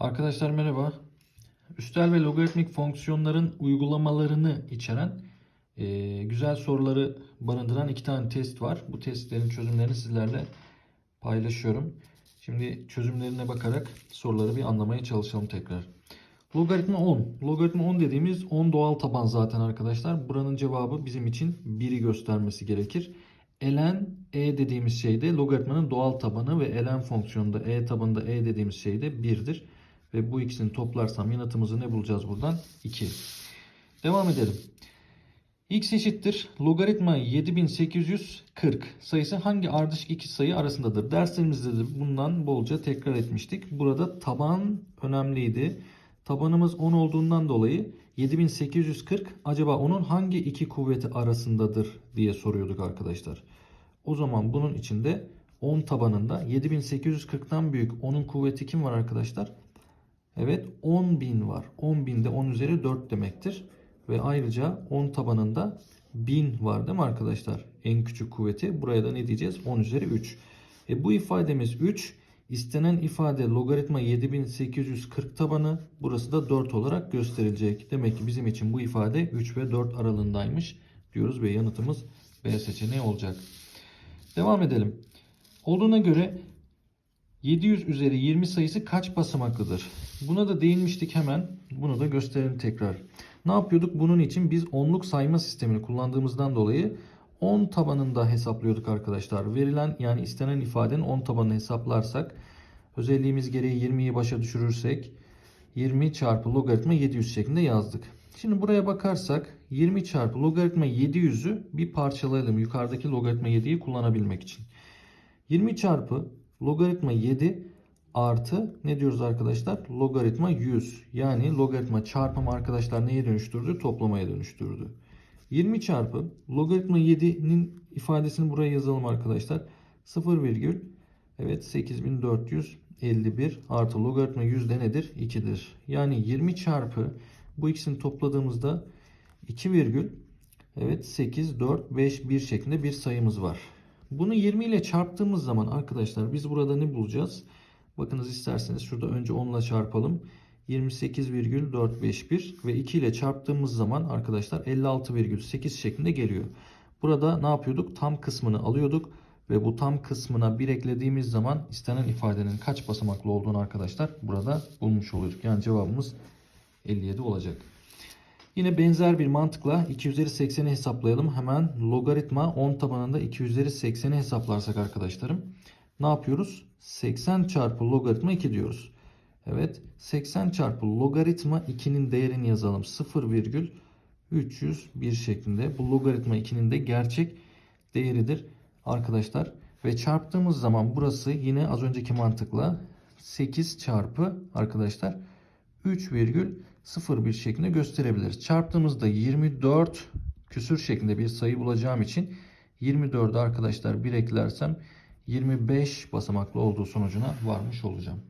Arkadaşlar merhaba. Üstel ve logaritmik fonksiyonların uygulamalarını içeren e, güzel soruları barındıran iki tane test var. Bu testlerin çözümlerini sizlerle paylaşıyorum. Şimdi çözümlerine bakarak soruları bir anlamaya çalışalım tekrar. Logaritma 10. Logaritma 10 dediğimiz 10 doğal taban zaten arkadaşlar. Buranın cevabı bizim için 1'i göstermesi gerekir. ln e dediğimiz şey de logaritmanın doğal tabanı ve ln fonksiyonunda e tabanında e dediğimiz şey de 1'dir. Ve bu ikisini toplarsam yanıtımızı ne bulacağız buradan? 2. Devam edelim. x eşittir logaritma 7840 sayısı hangi ardışık iki sayı arasındadır? Derslerimizde de bundan bolca tekrar etmiştik. Burada taban önemliydi. Tabanımız 10 olduğundan dolayı 7840 acaba onun hangi iki kuvveti arasındadır diye soruyorduk arkadaşlar. O zaman bunun içinde 10 tabanında 7840'tan büyük 10'un kuvveti kim var arkadaşlar? Evet 10.000 var. 10.000 de 10 üzeri 4 demektir. Ve ayrıca 10 tabanında 1000 var değil mi arkadaşlar? En küçük kuvveti. Buraya da ne diyeceğiz? 10 üzeri 3. E bu ifademiz 3. İstenen ifade logaritma 7840 tabanı. Burası da 4 olarak gösterilecek. Demek ki bizim için bu ifade 3 ve 4 aralığındaymış diyoruz ve yanıtımız B seçeneği olacak. Devam edelim. Olduğuna göre 700 üzeri 20 sayısı kaç basamaklıdır? Buna da değinmiştik hemen. Bunu da gösterelim tekrar. Ne yapıyorduk? Bunun için biz onluk sayma sistemini kullandığımızdan dolayı 10 tabanında hesaplıyorduk arkadaşlar. Verilen yani istenen ifadenin 10 tabanını hesaplarsak özelliğimiz gereği 20'yi başa düşürürsek 20 çarpı logaritma 700 şeklinde yazdık. Şimdi buraya bakarsak 20 çarpı logaritma 700'ü bir parçalayalım. Yukarıdaki logaritma 7'yi kullanabilmek için. 20 çarpı logaritma 7 artı ne diyoruz arkadaşlar? Logaritma 100. Yani logaritma çarpımı arkadaşlar neye dönüştürdü? Toplamaya dönüştürdü. 20 çarpı logaritma 7'nin ifadesini buraya yazalım arkadaşlar. 0 virgül evet 8451 artı logaritma 100 de nedir? 2'dir. Yani 20 çarpı bu ikisini topladığımızda 2 virgül evet 8 4 5 1 şeklinde bir sayımız var. Bunu 20 ile çarptığımız zaman arkadaşlar biz burada ne bulacağız? Bakınız isterseniz şurada önce 10 ile çarpalım. 28,451 ve 2 ile çarptığımız zaman arkadaşlar 56,8 şeklinde geliyor. Burada ne yapıyorduk? Tam kısmını alıyorduk ve bu tam kısmına 1 eklediğimiz zaman istenen ifadenin kaç basamaklı olduğunu arkadaşlar burada bulmuş oluyorduk. Yani cevabımız 57 olacak. Yine benzer bir mantıkla 2 üzeri 80'i hesaplayalım. Hemen logaritma 10 tabanında 2 üzeri 80'i hesaplarsak arkadaşlarım ne yapıyoruz? 80 çarpı logaritma 2 diyoruz. Evet 80 çarpı logaritma 2'nin değerini yazalım. 0,301 şeklinde. Bu logaritma 2'nin de gerçek değeridir arkadaşlar. Ve çarptığımız zaman burası yine az önceki mantıkla 8 çarpı arkadaşlar 3,01 şeklinde gösterebiliriz. Çarptığımızda 24 küsür şeklinde bir sayı bulacağım için 24'ü arkadaşlar bir eklersem 25 basamaklı olduğu sonucuna varmış olacağım.